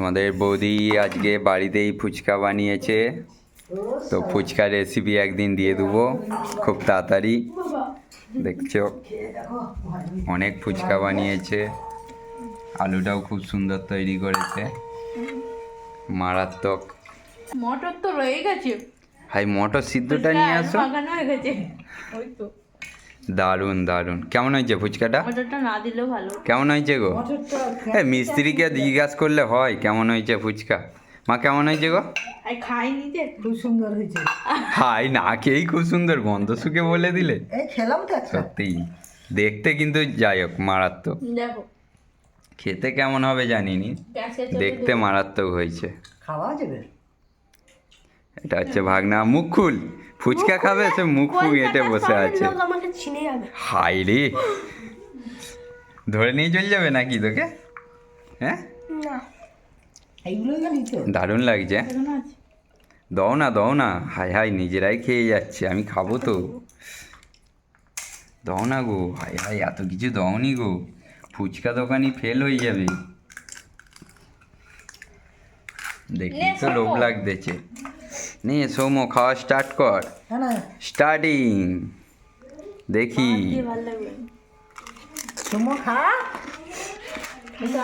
তোমাদের বৌদি আজকে বাড়িতেই ফুচকা বানিয়েছে। তো ফুচকা রেসিপি একদিন দিয়ে দেবো খুব তাড়াতাড়ি। দেখছ অনেক ফুচকা বানিয়েছে। আলুটাও খুব সুন্দর তৈরি করেছে। মারাত্মক। মটর তো রয়ে গেছে। হাই মটর সিদ্ধটা নিয়ে আসো। হয়ে গেছে। ওই তো। দারুণ দারুণ। কেমন হয়েছে ফুচকাটা? না দিলেও ভালো। কেমন হয়েছে গো? হ্যাঁ মিস্ত্রিকে জিজ্ঞাসা করলে হয় কেমন হয়েছে ফুচকা। মা কেমন হয়েছে গো? আর খাইনি যে। খুব সুন্দর হয়েছে। হাই না খেয়েই খুব সুন্দর গন্ধ শুকে বলে দিলে। এই খেলাম তো সত্যি দেখতে কিন্তু যাই হোক মারাত্মক। দেখো। খেতে কেমন হবে জানিনি দেখতে মারাত্মক হয়েছে। খাওয়া যাবে। এটা হচ্ছে ভাগনা মুখ খুল ফুচকা খাবে সে মুখ ফুক এঁটে বসে আছে। আমাকে ছিনে যাবে হাই রে। ধরে নিয়ে চলে যাবে নাকি তোকে? হ্যাঁ? না। দারুণ লাগছে। দাও না দাও না। হাই হাই নিজেরাই খেয়ে যাচ্ছে আমি খাব তো। দাও না গো হাই হাই এত কিছু দাওনি গো। ফুচকা দোকানি ফেল হয়ে যাবে। দেখি তো লোভ লাগতেছে। নে সৌমো খাওয়া স্টার্ট কর। হ্যাঁ স্টার্টিং দেখি। ভালো খা।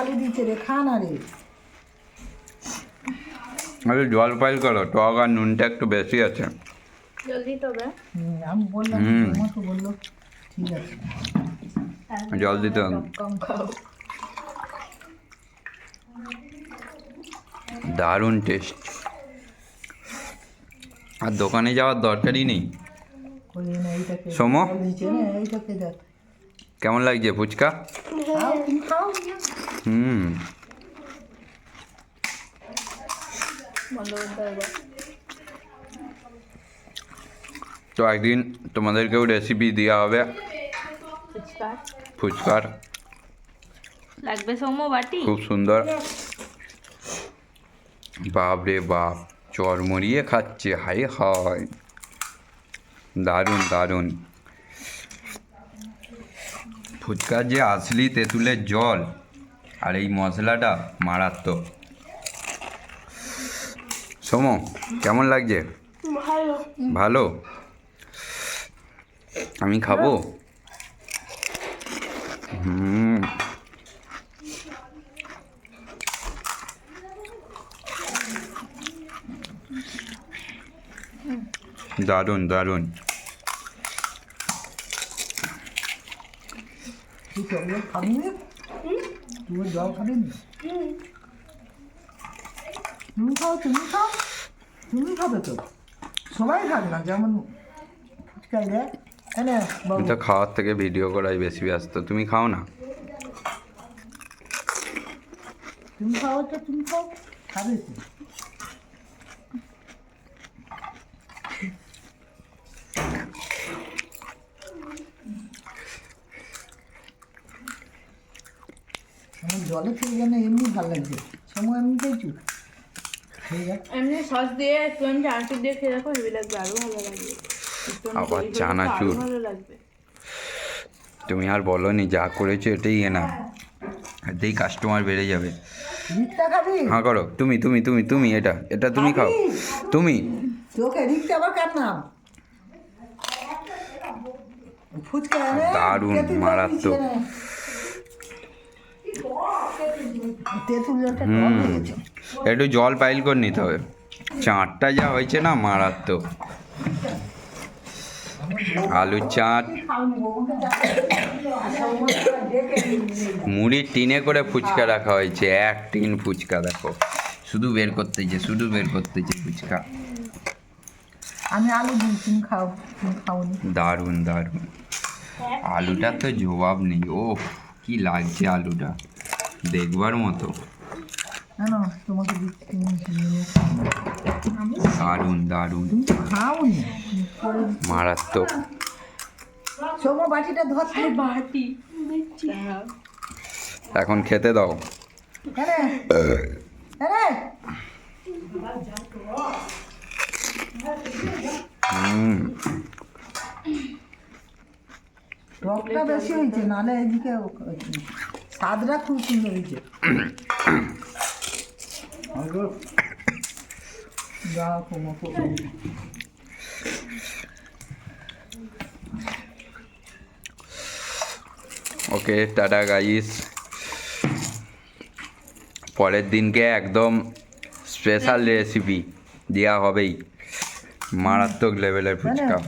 আলু দিচ্ছে রে খা না রে। আরে জল পাইল করো টক আর নুনটা একটু বেশি আছে। হুম, আমি বললাম তো বলল ঠিক আছে। জল দিতে হবে। দারুণ টেস্ট আর দোকানে যাওয়ার দরকারই নেই। সোমো? কেমন লাগছে ফুচকা? হুম। তো একদিন তোমাদেরকেও রেসিপি দেওয়া হবে। ফুচকার। লাগবে সৌম্য বাটি? খুব সুন্দর। বাপ রে বাপ। চরমরিয়ে খাচ্ছে হাই হাই দারুণ দারুণ। ফুচকার যে আসলি তেঁতুলের জল আর এই মশলাটা মারাত্মক। সোমো কেমন লাগছে? ভালো? আমি খাব? হুম। দারুণ দারুণ। তুমি খাও তুমি খাও। তুমি খাবে তো। সবাই খাবে না যেমন ফুচকাই দেয় খাওয়ার থেকে ভিডিও করাই বেশি ব্যস্ত। তুমি খাও না? তুমি খাও তো তুমি খাও। খাবে জলে খেয়ে যেন এমনি ভালো লাগছে সময় এমনিতেই এমনি সস দিয়ে একটুখানি চানাচুর দিয়ে খেয়ে দেখো হেভি লাগবে আরও ভালো লাগবে। আবার চানাচুর। ভালো লাগবে। তুমি আর বলো নি যা করেছ এটাই এ না এতেই কাস্টমার বেড়ে যাবে। হ্যাঁ করো। তুমি তুমি তুমি তুমি এটা এটা তুমি খাও। তুমি। এনে দারুণ, মারাত্মক। একটু জল পাইল করে নিতে হবে। চাটটা যা হয়েছে না মারাত্মক। আলুর চাট। মুড়ির টিনে করে ফুচকা রাখা হয়েছে। এক টিন ফুচকা দেখো। শুধু বের করতেছে শুধু বের করতেছে ফুচকা। আমি আলু তুমি খাও খাওনি। দারুণ দারুণ। আলুটার তো জবাব নেই। ও কি লাগছে আলুটা। দেখবার মতো। না না তোমাকে দিচ্ছি তুমি নিয়ে নিও, খাও। দারুণ দারুণ। তুমি তো খাওনি পরে মারাত্মক এখন খেতে দাও। হুম। টকটা বেশি হয়েছে নাহলে এদিকে স্বাদটা খুব সুন্দর হয়েছে ওকে টাটা গাইস। পরের দিনকে একদম স্পেশাল রেসিপি দেওয়া হবেই। মারাত্মক লেভেলের ফুচকা।